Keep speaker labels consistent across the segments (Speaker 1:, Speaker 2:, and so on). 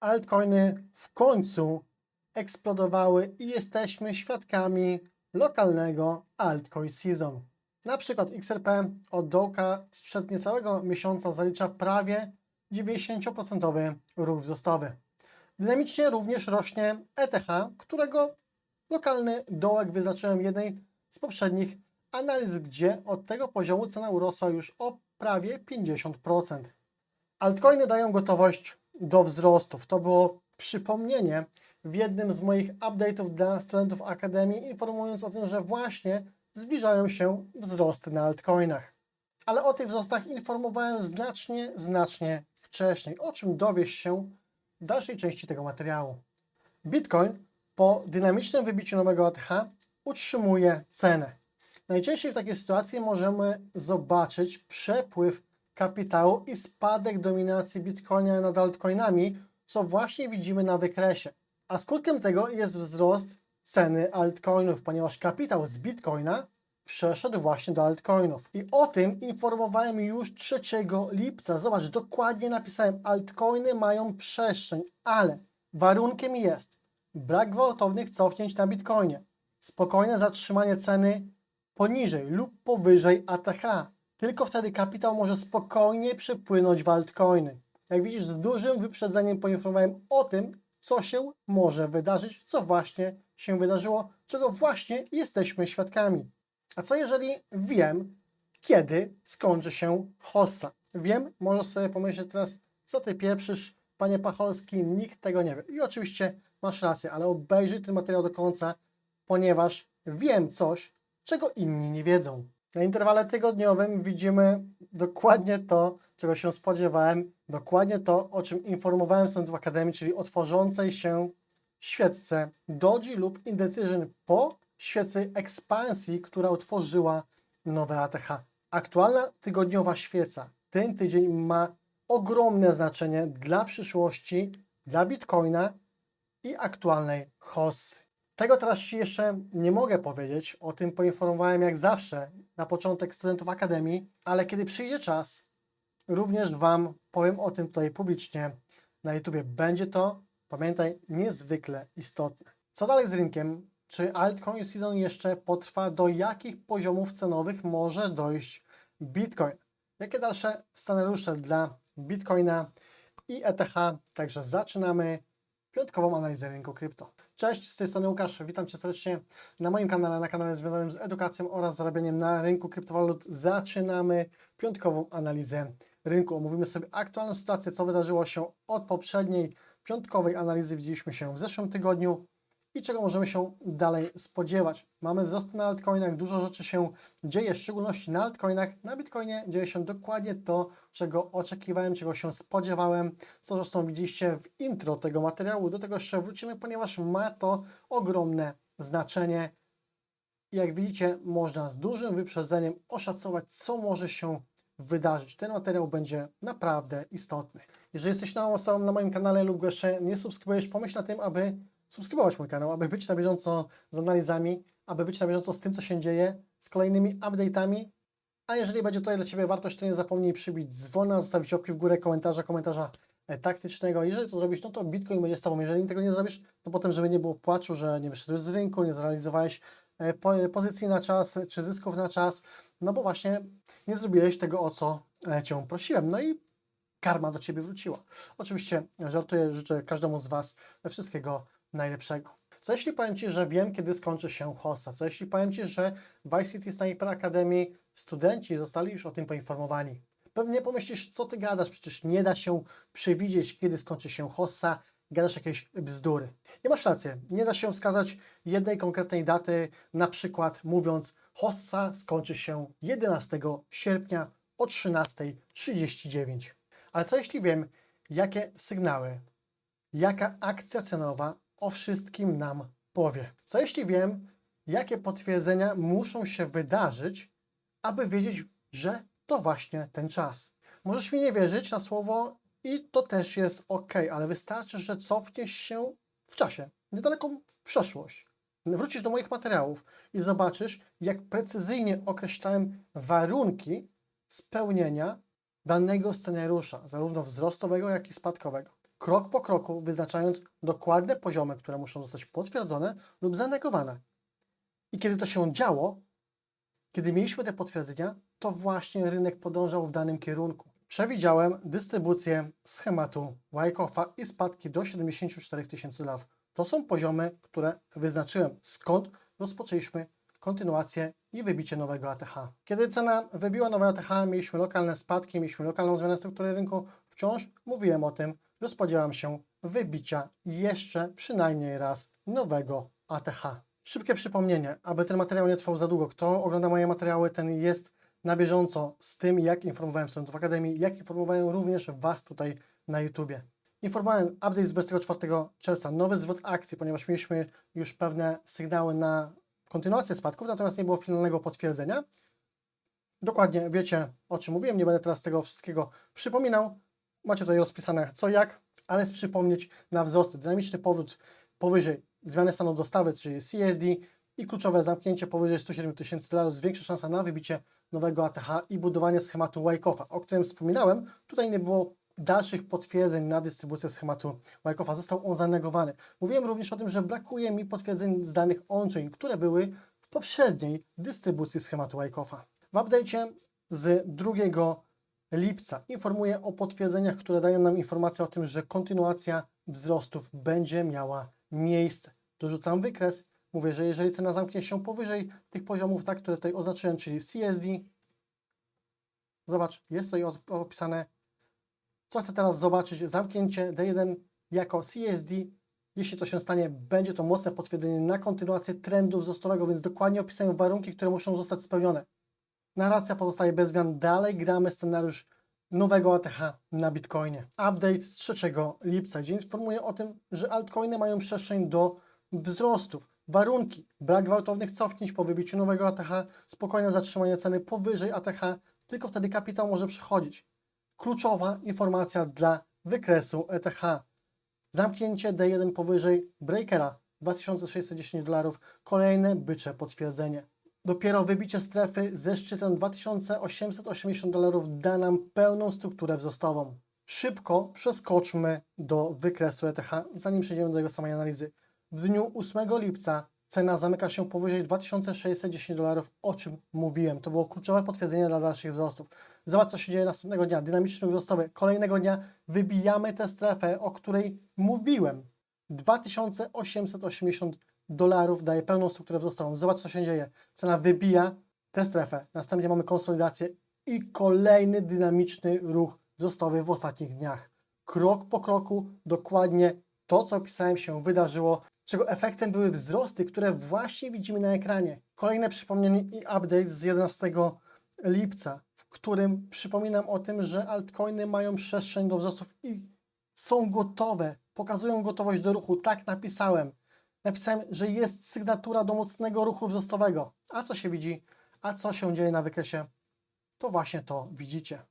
Speaker 1: altcoiny w końcu eksplodowały i jesteśmy świadkami lokalnego altcoin season. Na przykład XRP od dołka sprzed niecałego miesiąca zalicza prawie 90% ruch wzrostowy. Dynamicznie również rośnie ETH, którego lokalny dołek wyznaczyłem jednej z poprzednich analiz, gdzie od tego poziomu cena urosła już o prawie 50%. Altcoiny dają gotowość do wzrostów. To było przypomnienie w jednym z moich update'ów dla studentów Akademii, informując o tym, że właśnie zbliżają się wzrosty na altcoinach. Ale o tych wzrostach informowałem znacznie, znacznie wcześniej, o czym dowiesz się w dalszej części tego materiału. Bitcoin po dynamicznym wybiciu nowego ATH utrzymuje cenę. Najczęściej w takiej sytuacji możemy zobaczyć przepływ kapitału i spadek dominacji Bitcoina nad altcoinami, co właśnie widzimy na wykresie. A skutkiem tego jest wzrost ceny altcoinów, ponieważ kapitał z Bitcoina przeszedł właśnie do altcoinów. I o tym informowałem już 3 lipca. Zobacz, dokładnie napisałem, altcoiny mają przestrzeń, ale warunkiem jest brak gwałtownych cofnięć na Bitcoinie, spokojne zatrzymanie ceny poniżej lub powyżej ATH. Tylko wtedy kapitał może spokojnie przepłynąć w altcoiny. Jak widzisz, z dużym wyprzedzeniem poinformowałem o tym, co się może wydarzyć, co właśnie się wydarzyło, czego właśnie jesteśmy świadkami. A co jeżeli wiem, kiedy skończy się hossa? Wiem, możesz sobie pomyśleć teraz, co ty pieprzysz, panie Pacholski, nikt tego nie wie. I oczywiście masz rację, ale obejrzyj ten materiał do końca, ponieważ wiem coś, czego inni nie wiedzą. Na interwale tygodniowym widzimy dokładnie to, czego się spodziewałem, dokładnie to, o czym informowałem studentów Akademii, czyli o tworzącej się świecce Doji lub Indecision po świecy ekspansji, która utworzyła nowe ATH. Aktualna tygodniowa świeca, ten tydzień ma ogromne znaczenie dla przyszłości, dla Bitcoina i aktualnej hossy. Tego teraz Ci jeszcze nie mogę powiedzieć, o tym poinformowałem jak zawsze na początek studentów Akademii, ale kiedy przyjdzie czas, również Wam powiem o tym tutaj publicznie na YouTubie. Będzie to, pamiętaj, niezwykle istotne. Co dalej z rynkiem? Czy altcoin season jeszcze potrwa? Do jakich poziomów cenowych może dojść Bitcoin? Jakie dalsze scenariusze dla Bitcoina i ETH? Także zaczynamy piątkową analizę rynku krypto. Cześć, z tej strony Łukasz, witam Cię serdecznie na moim kanale, na kanale związanym z edukacją oraz zarabianiem na rynku kryptowalut. Zaczynamy piątkową analizę rynku. Omówimy sobie aktualną sytuację, co wydarzyło się od poprzedniej piątkowej analizy. Widzieliśmy się w zeszłym tygodniu i czego możemy się dalej spodziewać. Mamy wzrosty na altcoinach, dużo rzeczy się dzieje, w szczególności na altcoinach. Na Bitcoinie dzieje się dokładnie to, czego oczekiwałem, czego się spodziewałem, co zresztą widzieliście w intro tego materiału. Do tego jeszcze wrócimy, ponieważ ma to ogromne znaczenie. Jak widzicie, można z dużym wyprzedzeniem oszacować, co może się wydarzyć. Ten materiał będzie naprawdę istotny. Jeżeli jesteś nową osobą na moim kanale lub jeszcze nie subskrybujesz, pomyśl na tym, aby subskrybować mój kanał, aby być na bieżąco z analizami, aby być na bieżąco z tym, co się dzieje, z kolejnymi update'ami. A jeżeli będzie to dla Ciebie wartość, to nie zapomnij przybić dzwona, zostawić łapki w górę, komentarza, komentarza e, taktycznego. Jeżeli to zrobisz, no to Bitcoin będzie z Tobą. Jeżeli tego nie zrobisz, to potem, żeby nie było płaczu, że nie wyszedłeś z rynku, nie zrealizowałeś e, po- pozycji na czas, czy zysków na czas, no bo właśnie nie zrobiłeś tego, o co e, Cię prosiłem. No i karma do Ciebie wróciła. Oczywiście żartuję, życzę każdemu z Was wszystkiego najlepszego. Co jeśli powiem Ci, że wiem, kiedy skończy się hossa? Co jeśli powiem Ci, że w ICT Sniper Academy studenci zostali już o tym poinformowani? Pewnie pomyślisz, co Ty gadasz, przecież nie da się przewidzieć, kiedy skończy się hossa, gadasz jakieś bzdury. I masz rację, nie da się wskazać jednej konkretnej daty, na przykład mówiąc, hossa skończy się 11 sierpnia o 13.39. Ale co jeśli wiem, jakie sygnały, jaka akcja cenowa o wszystkim nam powie? Co jeśli wiem, jakie potwierdzenia muszą się wydarzyć, aby wiedzieć, że to właśnie ten czas? Możesz mi nie wierzyć na słowo i to też jest ok, ale wystarczy, że cofniesz się w czasie, niedaleką przeszłość. Wrócisz do moich materiałów i zobaczysz, jak precyzyjnie określałem warunki spełnienia danego scenariusza, zarówno wzrostowego, jak i spadkowego. Krok po kroku, wyznaczając dokładne poziomy, które muszą zostać potwierdzone lub zanegowane. I kiedy to się działo, kiedy mieliśmy te potwierdzenia, to właśnie rynek podążał w danym kierunku. Przewidziałem dystrybucję schematu Wyckoff'a i spadki do 74 tysięcy dolarów. To są poziomy, które wyznaczyłem, skąd rozpoczęliśmy kontynuację i wybicie nowego ATH. Kiedy cena wybiła nowe ATH, mieliśmy lokalne spadki, mieliśmy lokalną zmianę struktury rynku. Wciąż mówiłem o tym, spodziewam się wybicia jeszcze przynajmniej raz nowego ATH. Szybkie przypomnienie, aby ten materiał nie trwał za długo. Kto ogląda moje materiały, ten jest na bieżąco z tym, jak informowałem studentów Akademii, jak informowałem również Was tutaj na YouTubie. Informowałem update z 24 czerwca, nowy zwrot akcji, ponieważ mieliśmy już pewne sygnały na kontynuację spadków, natomiast nie było finalnego potwierdzenia. Dokładnie wiecie, o czym mówiłem, nie będę teraz tego wszystkiego przypominał. Macie tutaj rozpisane co jak, ale przypomnieć na wzrosty. Dynamiczny powrót powyżej zmiany stanu dostawy, czyli CSD i kluczowe zamknięcie powyżej 107 tysięcy dolarów, zwiększa szansa na wybicie nowego ATH i budowanie schematu Wyckoff'a, o którym wspominałem. Tutaj nie było dalszych potwierdzeń na dystrybucję schematu Wyckoff'a. Został on zanegowany. Mówiłem również o tym, że brakuje mi potwierdzeń z danych on-chain, które były w poprzedniej dystrybucji schematu Wyckoff'a. W update'cie z 2 lipca informuję o potwierdzeniach, które dają nam informację o tym, że kontynuacja wzrostów będzie miała miejsce. Dorzucam wykres. Mówię, że jeżeli cena zamknie się powyżej tych poziomów, tak, które tutaj oznaczyłem, czyli CSD, zobacz, jest tutaj opisane, co chcę teraz zobaczyć, zamknięcie D1 jako CSD. Jeśli to się stanie, będzie to mocne potwierdzenie na kontynuację trendu wzrostowego, więc dokładnie opisałem warunki, które muszą zostać spełnione. Narracja pozostaje bez zmian. Dalej gramy scenariusz nowego ATH na Bitcoinie. Update z 3 lipca, gdzie informuje o tym, że altcoiny mają przestrzeń do wzrostów. Warunki, brak gwałtownych cofnięć po wybiciu nowego ATH, spokojne zatrzymanie ceny powyżej ATH, tylko wtedy kapitał może przechodzić. Kluczowa informacja dla wykresu ETH. Zamknięcie D1 powyżej breakera 2610 dolarów, kolejne bycze potwierdzenie. Dopiero wybicie strefy ze szczytem 2880 dolarów da nam pełną strukturę wzrostową. Szybko przeskoczmy do wykresu ETH, zanim przejdziemy do jego samej analizy. W dniu 8 lipca cena zamyka się powyżej 2610 dolarów, o czym mówiłem. To było kluczowe potwierdzenie dla dalszych wzrostów. Zobacz, co się dzieje następnego dnia. Dynamiczny wzrostowy. Kolejnego dnia wybijamy tę strefę, o której mówiłem. 2880 dolarów daje pełną strukturę wzrostową. Zobacz, co się dzieje. Cena wybija tę strefę. Następnie mamy konsolidację i kolejny dynamiczny ruch wzrostowy w ostatnich dniach. Krok po kroku, dokładnie to, co opisałem, się wydarzyło, czego efektem były wzrosty, które właśnie widzimy na ekranie. Kolejne przypomnienie i update z 11 lipca, w którym przypominam o tym, że altcoiny mają przestrzeń do wzrostów i są gotowe, pokazują gotowość do ruchu. Tak napisałem. Napisałem, że jest sygnatura do mocnego ruchu wzrostowego. A co się widzi? A co się dzieje na wykresie? To właśnie to widzicie.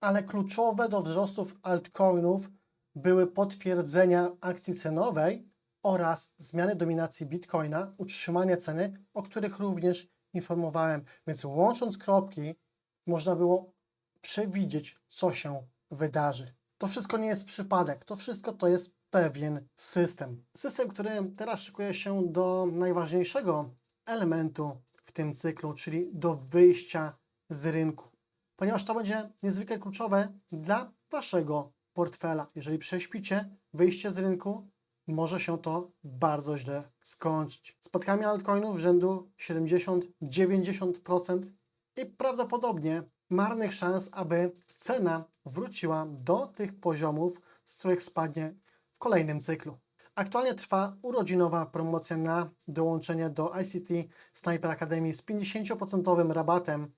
Speaker 1: Ale kluczowe do wzrostów altcoinów były potwierdzenia akcji cenowej oraz zmiany dominacji Bitcoina, utrzymanie ceny, o których również informowałem. Więc łącząc kropki, można było przewidzieć, co się wydarzy. To wszystko nie jest przypadek, to wszystko to jest pewien system. System, który teraz szykuje się do najważniejszego elementu w tym cyklu, czyli do wyjścia z rynku. Ponieważ to będzie niezwykle kluczowe dla Waszego portfela. Jeżeli prześpicie wyjście z rynku, może się to bardzo źle skończyć. Spotkamy altcoinów rzędu 70-90% i prawdopodobnie marnych szans, aby cena wróciła do tych poziomów, z których spadnie w kolejnym cyklu. Aktualnie trwa urodzinowa promocja na dołączenie do ICT Sniper Academy z 50% rabatem.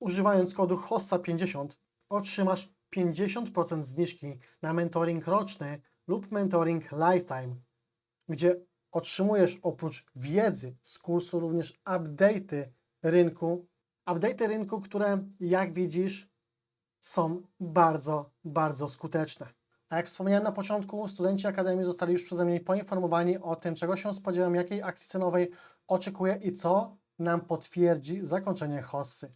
Speaker 1: Używając kodu HOSSA50 otrzymasz 50% zniżki na mentoring roczny lub mentoring lifetime, gdzie otrzymujesz oprócz wiedzy z kursu również update'y rynku, update'y rynku, które jak widzisz są bardzo, bardzo skuteczne. A jak wspomniałem na początku, studenci Akademii zostali już przeze mnie poinformowani o tym, czego się spodziewam, jakiej akcji cenowej oczekuję i co nam potwierdzi zakończenie hossy.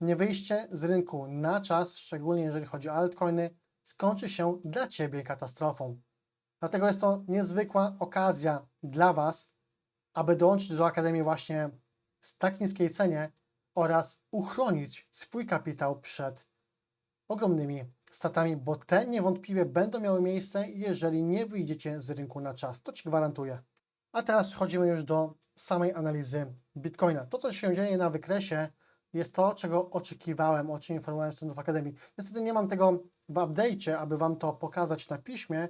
Speaker 1: Nie wyjście z rynku na czas, szczególnie jeżeli chodzi o altcoiny, skończy się dla Ciebie katastrofą. Dlatego jest to niezwykła okazja dla Was, aby dołączyć do Akademii właśnie z tak niskiej cenie oraz uchronić swój kapitał przed ogromnymi statami, bo te niewątpliwie będą miały miejsce, jeżeli nie wyjdziecie z rynku na czas. To Ci gwarantuję. A teraz przechodzimy już do samej analizy Bitcoina. To, co się dzieje na wykresie, jest to, czego oczekiwałem, o czym informowałem studentów Akademii. Niestety nie mam tego w update'cie, aby Wam to pokazać na piśmie.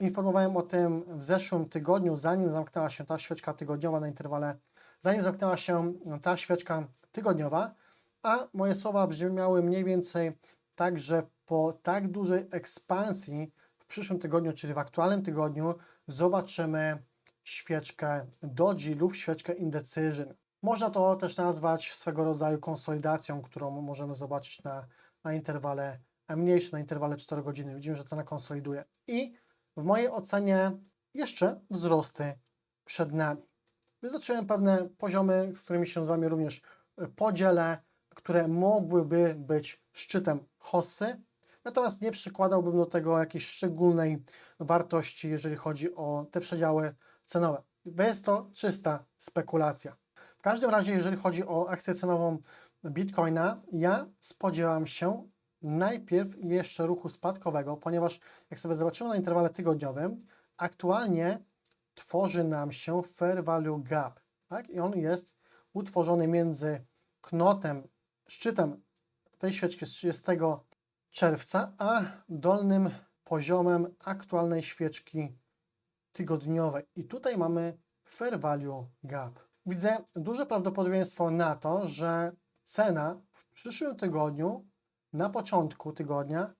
Speaker 1: Informowałem o tym w zeszłym tygodniu, zanim zamknęła się ta świeczka tygodniowa na interwale, zanim zamknęła się ta świeczka tygodniowa, a moje słowa brzmiały mniej więcej tak, że po tak dużej ekspansji w przyszłym tygodniu, czyli w aktualnym tygodniu, zobaczymy świeczkę Doji lub świeczkę Indecision. Można to też nazwać swego rodzaju konsolidacją, którą możemy zobaczyć na, na interwale mniejszym, na interwale 4 godziny. Widzimy, że cena konsoliduje. I w mojej ocenie jeszcze wzrosty przed nami. Wyznaczyłem pewne poziomy, z którymi się z Wami również podzielę, które mogłyby być szczytem hossy, natomiast nie przykładałbym do tego jakiejś szczególnej wartości, jeżeli chodzi o te przedziały cenowe. Jest to czysta spekulacja. W każdym razie, jeżeli chodzi o akcję cenową Bitcoina, ja spodziewam się najpierw jeszcze ruchu spadkowego, ponieważ jak sobie zobaczymy na interwale tygodniowym, aktualnie tworzy nam się fair value gap. Tak? I on jest utworzony między knotem, szczytem tej świeczki z 30 czerwca, a dolnym poziomem aktualnej świeczki tygodniowej. I tutaj mamy fair value gap. Widzę duże prawdopodobieństwo na to, że cena w przyszłym tygodniu, na początku tygodnia,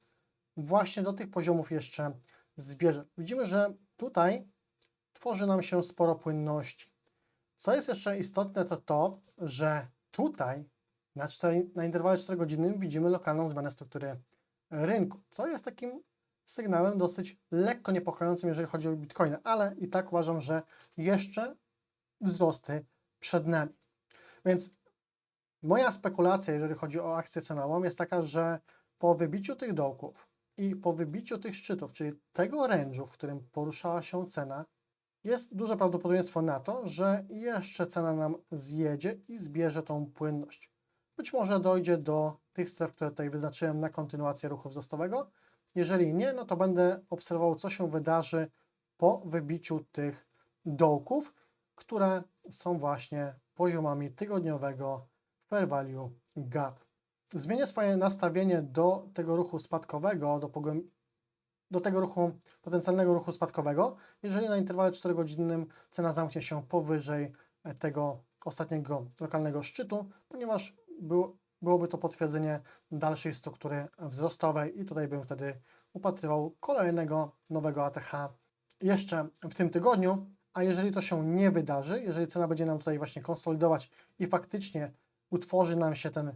Speaker 1: właśnie do tych poziomów jeszcze zbierze. Widzimy, że tutaj tworzy nam się sporo płynności. Co jest jeszcze istotne, to to, że tutaj na, 4, na interwale 4 godziny widzimy lokalną zmianę struktury rynku, co jest takim sygnałem dosyć lekko niepokojącym, jeżeli chodzi o Bitcoina, ale i tak uważam, że jeszcze wzrosty przed nami. Więc moja spekulacja, jeżeli chodzi o akcję cenową, jest taka, że po wybiciu tych dołków i po wybiciu tych szczytów, czyli tego range'u, w którym poruszała się cena, jest duże prawdopodobieństwo na to, że jeszcze cena nam zjedzie i zbierze tą płynność. Być może dojdzie do tych stref, które tutaj wyznaczyłem na kontynuację ruchu wzrostowego. Jeżeli nie, no to będę obserwował, co się wydarzy po wybiciu tych dołków, które są właśnie poziomami tygodniowego fair value gap. Zmienię swoje nastawienie do tego ruchu spadkowego, do, do tego ruchu, potencjalnego ruchu spadkowego, jeżeli na interwale 4-godzinnym cena zamknie się powyżej tego ostatniego lokalnego szczytu, ponieważ było, byłoby to potwierdzenie dalszej struktury wzrostowej i tutaj bym wtedy upatrywał kolejnego nowego ATH jeszcze w tym tygodniu, a jeżeli to się nie wydarzy, jeżeli cena będzie nam tutaj właśnie konsolidować i faktycznie utworzy nam się ten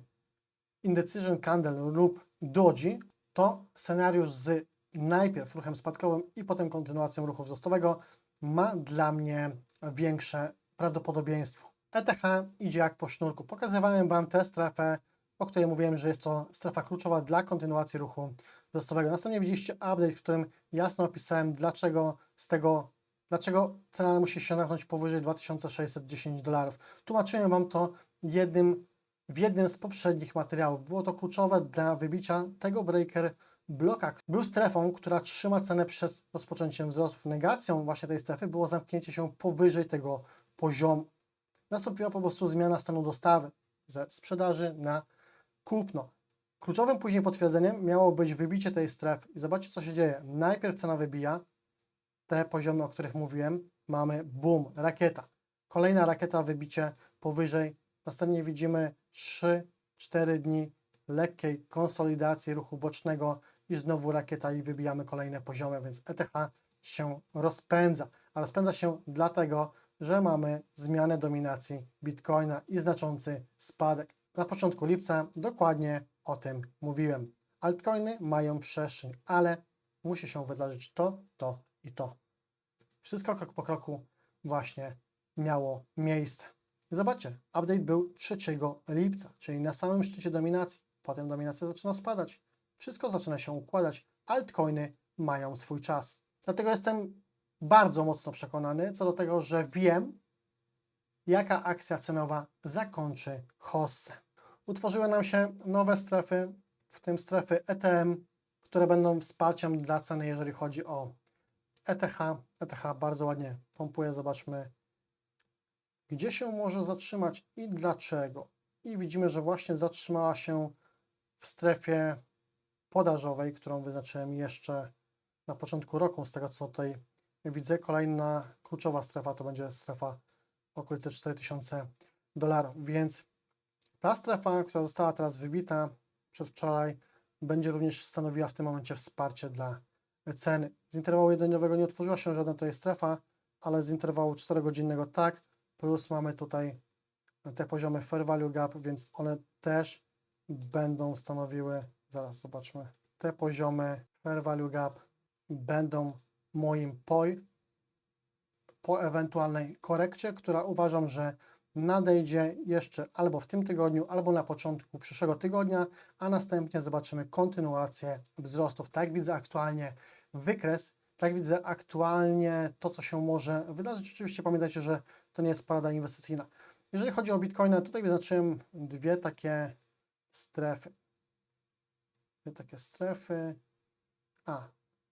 Speaker 1: indecision candle lub doji, to scenariusz z najpierw ruchem spadkowym i potem kontynuacją ruchu wzrostowego ma dla mnie większe prawdopodobieństwo. ETH idzie jak po sznurku. Pokazywałem Wam tę strefę, o której mówiłem, że jest to strefa kluczowa dla kontynuacji ruchu wzrostowego. Następnie widzieliście update, w którym jasno opisałem, dlaczego z tego, dlaczego cena musi się zamknąć powyżej 2610 dolarów. Tłumaczyłem Wam to jednym, w jednym z poprzednich materiałów. Było to kluczowe dla wybicia tego breaker bloka. Był strefą, która trzyma cenę przed rozpoczęciem wzrostu. Negacją właśnie tej strefy było zamknięcie się powyżej tego poziomu. Nastąpiła po prostu zmiana stanu dostawy ze sprzedaży na kupno. Kluczowym później potwierdzeniem miało być wybicie tej strefy. I zobaczcie, co się dzieje. Najpierw cena wybija te poziomy, o których mówiłem. Mamy boom, rakieta. Kolejna rakieta, wybicie powyżej. Następnie widzimy 3-4 dni lekkiej konsolidacji ruchu bocznego i znowu rakieta i wybijamy kolejne poziomy, więc ETH się rozpędza. A rozpędza się dlatego, że mamy zmianę dominacji Bitcoina i znaczący spadek. Na początku lipca dokładnie o tym mówiłem. Altcoiny mają przestrzeń, ale musi się wydarzyć to, to i to. Wszystko krok po kroku właśnie miało miejsce. Zobaczcie, update był 3 lipca, czyli na samym szczycie dominacji. Potem dominacja zaczyna spadać. Wszystko zaczyna się układać, altcoiny mają swój czas. Dlatego jestem bardzo mocno przekonany co do tego, że wiem, jaka akcja cenowa zakończy hossę. Utworzyły nam się nowe strefy, w tym strefy ETM, które będą wsparciem dla ceny, jeżeli chodzi o ETH. ETH bardzo ładnie pompuje, zobaczmy, gdzie się może zatrzymać i dlaczego. I widzimy, że właśnie zatrzymała się w strefie podażowej, którą wyznaczyłem jeszcze na początku roku, z tego co tutaj widzę. Kolejna kluczowa strefa to będzie strefa okolice 4000 dolarów, więc ta strefa, która została teraz wybita przedwczoraj, będzie również stanowiła w tym momencie wsparcie dla ceny. Z interwału jedynowego nie otworzyła się żadna tutaj strefa, ale z interwału 4-godzinnego tak, plus mamy tutaj te poziomy fair value gap, więc one też będą stanowiły, zaraz zobaczmy, te poziomy fair value gap będą moim POI po ewentualnej korekcie, która uważam, że nadejdzie jeszcze albo w tym tygodniu, albo na początku przyszłego tygodnia, a następnie zobaczymy kontynuację wzrostów. Tak widzę aktualnie wykres, tak widzę aktualnie to, co się może wydarzyć. Oczywiście pamiętajcie, że to nie jest parada inwestycyjna. Jeżeli chodzi o Bitcoina, tutaj wyznaczyłem dwie takie strefy. Dwie takie strefy. A,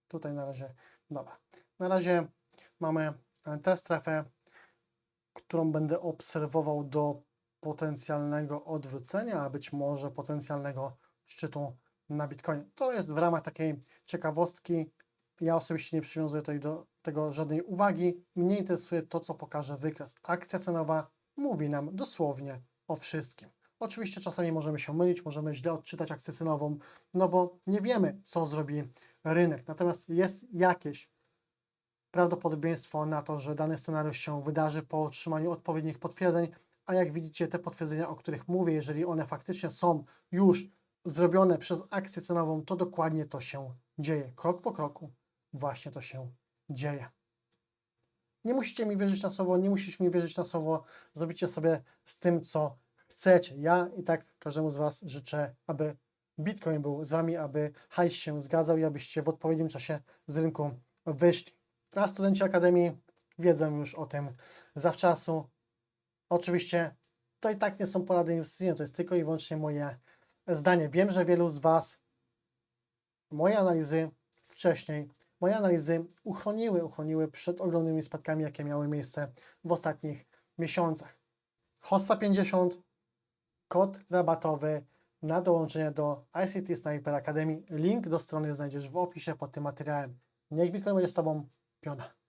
Speaker 1: tutaj na razie, dobra. Na razie mamy tę strefę, którą będę obserwował do potencjalnego odwrócenia, a być może potencjalnego szczytu na Bitcoinie. To jest w ramach takiej ciekawostki. Ja osobiście nie przywiązuję tutaj do tego żadnej uwagi. Mnie interesuje to, co pokaże wykres. Akcja cenowa mówi nam dosłownie o wszystkim. Oczywiście czasami możemy się mylić, możemy źle odczytać akcję cenową, no bo nie wiemy, co zrobi rynek. Natomiast jest jakieś prawdopodobieństwo na to, że dany scenariusz się wydarzy po otrzymaniu odpowiednich potwierdzeń, a jak widzicie, te potwierdzenia, o których mówię, jeżeli one faktycznie są już zrobione przez akcję cenową, to dokładnie to się dzieje. Krok po kroku właśnie to się dzieje. Nie musicie mi wierzyć na słowo, nie musisz mi wierzyć na słowo, zrobicie sobie z tym, co chcecie. Ja i tak każdemu z Was życzę, aby Bitcoin był z Wami, aby hajs się zgadzał i abyście w odpowiednim czasie z rynku wyszli. A studenci Akademii wiedzą już o tym zawczasu. Oczywiście to i tak nie są porady inwestycyjne, to jest tylko i wyłącznie moje zdanie. Wiem, że wielu z Was moje analizy wcześniej, moje analizy uchroniły, uchroniły przed ogromnymi spadkami, jakie miały miejsce w ostatnich miesiącach. Hossa 50, kod rabatowy na dołączenie do ICT Sniper Academy. Link do strony znajdziesz w opisie pod tym materiałem. Niech Bitcoin będzie z Tobą. Piona.